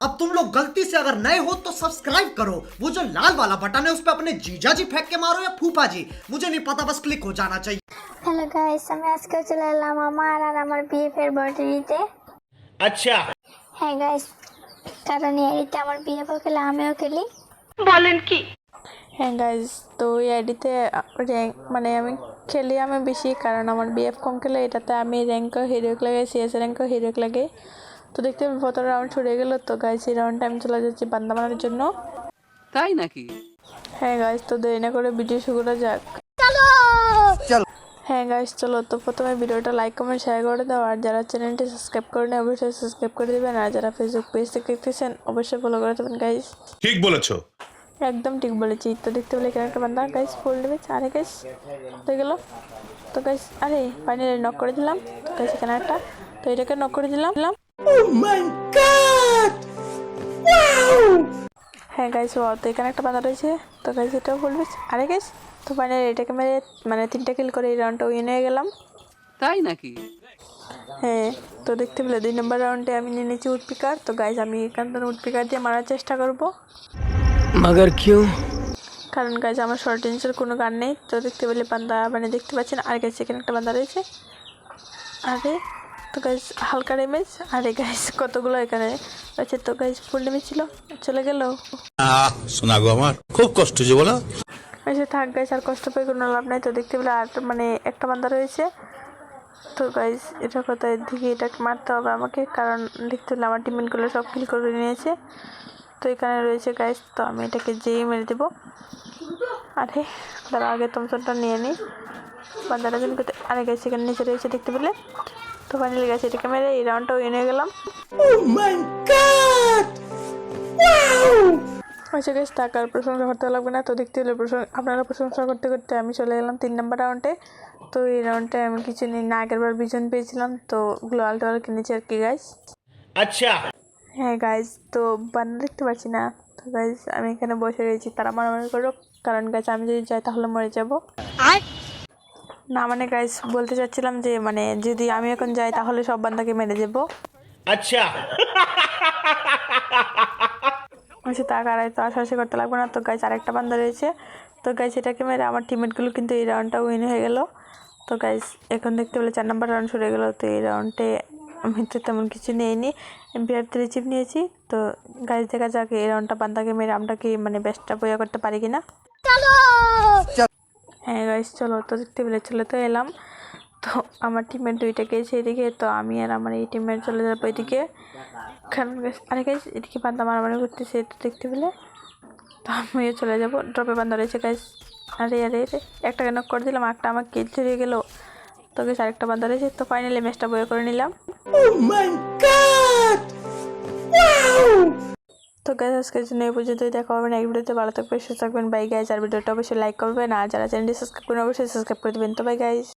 अब तुम लोग गलती से अगर नए हो तो सब्सक्राइब करो वो जो लाल वाला बटन है उस पर अपने जीजा जी फेंक के मारो या फूफा जी मुझे नहीं पता बस क्लिक हो जाना चाहिए হ্যালো গাইস আমি আজকে চলে এলাম আমার আর আমার বিএফের বার্থডে দিতে अच्छा হ্যাঁ গাইস কারণ এই আইডিতে আমার বিএফও খেলে আমিও খেলি হ্যাঁ গাইজ তো এই আইডিতে র্যাঙ্ক মানে আমি খেলি আমি বেশি কারণ আমার বিএফ কম খেলে এটাতে আমি র্যাঙ্কও হিরোইক লাগে সিএস র্যাঙ্কও হিরোইক লাগে তো দেখতে আমি প্রথম রাউন্ড ছুটে গেল তো গাইজ এই রাউন্ডটা আমি চলে যাচ্ছি বান্দা মারার জন্য। তাই নাকি? হ্যাঁ গাইস তো দেরি না করে ভিডিও শুরু করা যাক। হ্যাঁ গাইস চলো তো প্রথমে ভিডিওটা লাইক কমেন্ট শেয়ার করে দাও আর যারা চ্যানেলটি সাবস্ক্রাইব করে নেয় অবশ্যই সাবস্ক্রাইব করে দেবেন আর যারা ফেসবুক পেজ থেকে দেখতেছেন অবশ্যই ফলো করে দেবেন গাইস ঠিক বলেছ। একদম ঠিক বলেছি তো দেখতে পেলে এখানে একটা বান্দা গাইস ফুল দেবে আরে গাইস হয়ে গেল। তো গাইস আরে ফাইনালি নক করে দিলাম তো গাইস এখানে একটা তো এটাকে নক করে দিলাম। Oh হ্যাঁ গাইস ও তো এখানে একটা বাধা রয়েছে। তো গাইস এটাও বলবি আরে গাইস তো ফাইনালি এটাকে মেরে মানে তিনটা কিল করে এই রাউন্ডটা উইন হয়ে গেলাম। তাই নাকি? হ্যাঁ তো দেখতে পেলে দুই নম্বর রাউন্ডে আমি নিয়ে নিয়েছি উডপিকার তো গাইস আমি এখান থেকে উডপিকার দিয়ে মারার চেষ্টা করব। মাগার কিউ? কারণ গাইস আমার শর্ট রেঞ্জের কোনো গান নেই। তো দেখতে পেলে বান্দা মানে দেখতে পাচ্ছেন আর গেছে এখানে একটা বান্দা রয়েছে। আরে তো গাছ হালকা ড্যামেজ আরে গাছ কতগুলো এখানে রয়েছে তো গাছ ফুল ড্যামেজ ছিল চলে গেল। শোনা গো আমার খুব কষ্ট যে বলো। এসে থাক গাছ আর কষ্ট পেয়ে কোনো লাভ নাই তো দেখতে পেলে আর মানে একটা বান্দা রয়েছে। তো গাইজ এটা কোথায় দিকে এটাকে মারতে হবে আমাকে কারণ দেখতে পেলে আমার টিমমেটগুলো সব কিল করে নিয়েছে। তো এখানে রয়েছে গাইজ তো আমি এটাকে যেই মেরে দেবো। আরে তারা আগে তমসনটা নিয়ে নিই বান্দারা কিন্তু আরে গাইজ এখানে নিচে রয়েছে দেখতে পেলে। তো ফাইনাল গেছে এটাকে মেরে এই রাউন্ডটাও এনে গেলাম। oh আচ্ছা গেছে টাকার প্রশংসা করতে লাগবে না তো দেখতে হলে আপনারা প্রশংসা করতে করতে আমি চলে গেলাম তিন নম্বর রাউন্ডে তো এই রাউন্ডে আমি কিছু নিই না আগের বার বিজন পেয়েছিলাম তো ওগুলো আলটোয়াল কিনেছি আর কি গাইস আচ্ছা। হ্যাঁ গাইস তো বানানো দেখতে পাচ্ছি না। তো গাইস আমি এখানে বসে রয়েছি তারা মারামারি করুক। কারণ গাছ আমি যদি যাই তাহলে মরে যাব। আর না মানে গাইস বলতে চাচ্ছিলাম যে মানে যদি আমি এখন যাই তাহলে সব বান্দাকে মেরে দেবো। আচ্ছা। আচ্ছা তা কারাই তো আশাশি করতে লাগবো না। তো গাইস আরেকটা বান্দা রয়েছে। তো গাইস এটাকে মেরে আমার টিমমেটগুলো কিন্তু এই রাউন্ডটা উইন হয়ে গেল। তো গাইস এখন দেখতে পেলে চার নাম্বার রাউন্ড শুরু গেলো। তো এই রাউন্ডে আমি তো তেমন কিছু নেইনি। এমপিআর রিচিভ নিয়েছি। তো গাইস দেখা যাক এই রাউন্ডটা বান্দাকে মেরে আমটাকে মানে বেস্টটা বইয়া করতে পারি কিনা। চলো! হ্যাঁ গাইস চলো তো পেলে চলে তো এলাম। তো আমার টিমের দুইটা গেছে এদিকে, তো আমি আর আমার এই টিমের চলে যাব এদিকে। কারণ আরে গাইজ এদিকে বান্দা মারামারি করতেছে তো দেখতে পেলে? তো আমিও চলে যাব। ড্রপে বান্দা রয়েছে গাইস আরে আরে আরে, একটা কেন করে দিলাম, একটা আমার কিল চুরিয়ে গেলো। তো গেছে আরেকটা বান্দা রয়েছে, তো ফাইনালি ম্যাচটা বয়ে করে নিলাম। তো গাইজ আজকের জন্য এই পর্যন্তই। দেখা হবে না এই ভিডিওতে ভালো থাকবে সুস্থ থাকবেন। বাই গাইজ আর ভিডিওটা অবশ্যই লাইক করবেন। আর যারা চ্যানেলটি সাবস্ক্রাইব করেন অবশ্যই সাবস্ক্রাইব করে দেবেন। তো বাই গাইজ